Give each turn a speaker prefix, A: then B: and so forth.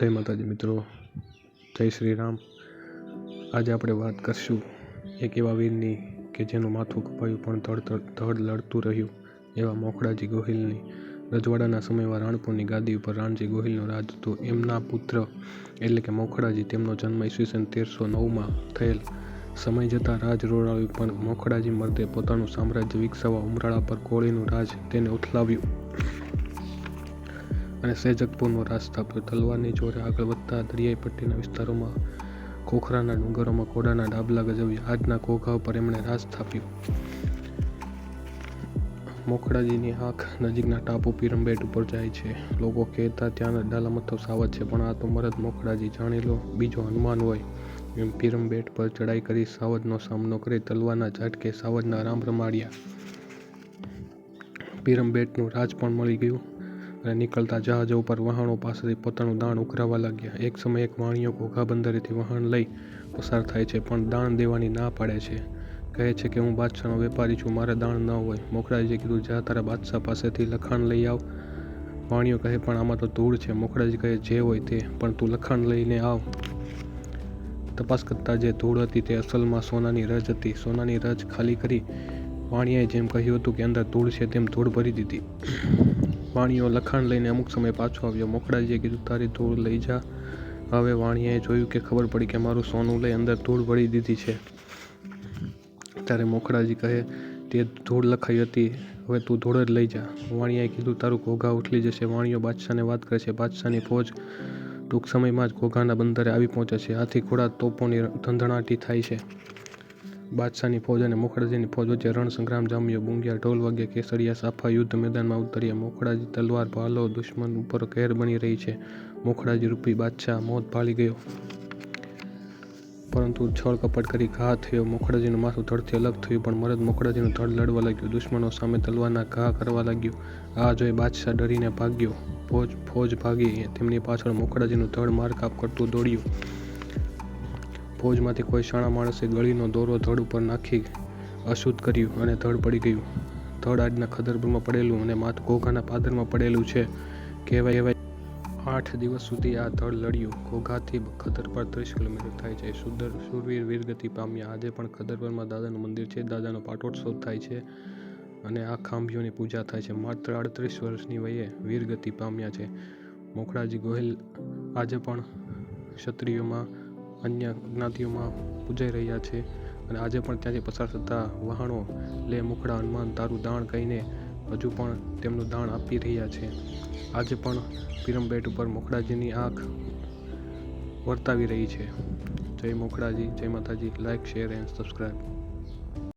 A: જય માતાજી મિત્રો. જય શ્રી રામ આજે આપણે વાત કરશું એક એવા વીરની કે જેનું માથું કપાયું પણ ધડ ધડ લડતું રહ્યું એવા મોખડાજી ગોહિલની. રજવાડાના સમયમાં રાણપુરની ગાદી ઉપર રાણજી ગોહિલનો રાજ હતો. એમના પુત્ર એટલે કે મોખડાજી તેમનો જન્મ ઈસવીસન તેરસો નવમાં થયેલ. સમય જતાં રાજ રોળાવ્યું પણ મોખડાજી મર્દે પોતાનું સામ્રાજ્ય વિકસાવવા ઉમરાળા પર કોળીનું રાજ તેને ઉથલાવ્યું. અને સેજકપુરનો રાજ સ્થાપ્યો તલવારની જોરે આગળ વધતા દરિયાઈ પટ્ટીના વિસ્તારોમાં ખોખરાના ડુંગરોમાં ઘોડાના ડાબલા ગજવ્યા. આજના ઘોઘા ઉપર એમણે રાજ સ્થાપ્યું મોખડાજીની આંખ નજીકના ટાપુ પિરમબેટ ઉપર જાય છે. લોકો કહેતા ત્યાંના ડાલામથો સાવજ છે, પણ આ તો મરદ મોખડાજી. જાણી લો, બીજો હનુમાન હોય એમ પિરમબેટ પર ચડાઈ કરી સાવજનો સામનો કરી તલવારના ઝાટકે સાવજના રામ રમાડ્યા. પિરમબેટનું રાજ પણ મળી ગયું. અને નીકળતા જહાજો ઉપર વહાણો પાસેથી પોતાનું દાણ ઉઘરાવા લાગ્યા. એક સમયે એક વાણિયો ઘોઘા બંદરેથી વહાણ લઈ પસાર થાય છે, પણ દાણ દેવાની ના પાડે છે. કહે છે કે, હું બાદશાહનો વેપારી છું, મારે દાણ ન હોય. મોખરાજીએ કીધું, જા તારા બાદશાહ પાસેથી લખાણ લઈ આવ. વાણિયો કહે, પણ આમાં તો ધૂળ છે. મોખરાજી કહે, જે હોય તે, પણ તું લખાણ લઈને આવ. તપાસ કરતાં જે ધૂળ હતી તે અસલમાં સોનાની રજ હતી. સોનાની રજ ખાલી કરી વાણિયાએ જેમ કહ્યું હતું કે, અંદર ધૂળ છે, તેમ ધૂળ ભરી દીધી. વાણિયો લખાણ લઈને અમુક સમય પાછો આવ્યો. મોખડાજીએ કીધું, તારી ધૂળ લઈ જા. હવે વાણિયાએ જોયું કે ખબર પડી કે મારું સોનું લઈ અંદર ધૂળ વળી દીધી છે. ત્યારે મોખડાજી કહે, તે ધૂળ લખાઈ હતી, હવે તું ધૂળ જ લઈ જા. વાણિયાએ કીધું, તારું ઘોઘા ઉઠલી જશે વાણિયો બાદશાહને વાત કરે છે બાદશાહની ફોજ ટૂંક સમયમાં જ ઘોઘાના બંદરે આવી પહોંચે છે. હાથી ઘોડા તોપોની ધંધણાટી થાય છે. બાદશાહની ફોજ અને મોખડાજીની ફોજ વચ્ચે રણ જામ્યો. બુંગિયા ઢોલ વાગ્યા કેસરિયા સાફા યુદ્ધ મેદાનમાં ઉતર્યા. મોખડાજી તલવાર ભાલો દુશ્મન ઉપર ઘેર બની રહી છે. મોખડાજી રૂપી બાદશાહ મોત ભાળી ગયો. પરંતુ છળ કપટ કરી ઘા થયો. મોખડાજીનું માથું ધડથી અલગ થયું, પણ મરદ મોખડાજીનું ધડ લડવા લાગ્યું. દુશ્મનો સામે તલવારના ઘા કરવા લાગ્યું. આ જોઈ બાદશાહ ડરીને ભાગ્યો. ફોજ ફોજ ભાગી, તેમની પાછળ મોખડાજીનું ધડ મારકાપ કરતું દોડ્યું. ફોજમાંથી કોઈ શાણા માણસે ગળીનો દોરો ધડ ઉપર નાખી અશુદ્ધ કર્યું અને ધડ પડી ગયું. ધડ આજના ખદરપુરમાં પડેલું અને માથ ઘોઘાના પાદરમાં પડેલું છે. કહેવાય એવાય આઠ દિવસ સુધી આ ધડ લડ્યું. ઘોઘાથી ખદરપર ત્રીસ કિલોમીટર થાય છે. સુદર, સુરવીર, વીરગતિ પામ્યા. આજે પણ ખદરપરમાં દાદાનું મંદિર છે. દાદાનો પાટોત્સવ થાય છે અને આ ખાંભીઓની પૂજા થાય છે. માત્ર આડત્રીસ વર્ષની વયે વીરગતિ પામ્યા છે. મોખડાજી ગોહિલ આજે પણ ક્ષત્રિયોમાં અન્ય જ્ઞાતિઓમાં પૂજાઈ રહ્યા છે અને આજે પણ ત્યાંથી પસાર થતા વહાણો, લે, મુખડા, હનુમાન, તારું દાણ કહીને હજુ પણ તેમનું દાણ આપી રહ્યા છે. આજે પણ પિરમબેટ ઉપર મોખડાજીની આંખ વર્તાવી રહી છે. જય મોખડાજી, જય માતાજી. Like share and subscribe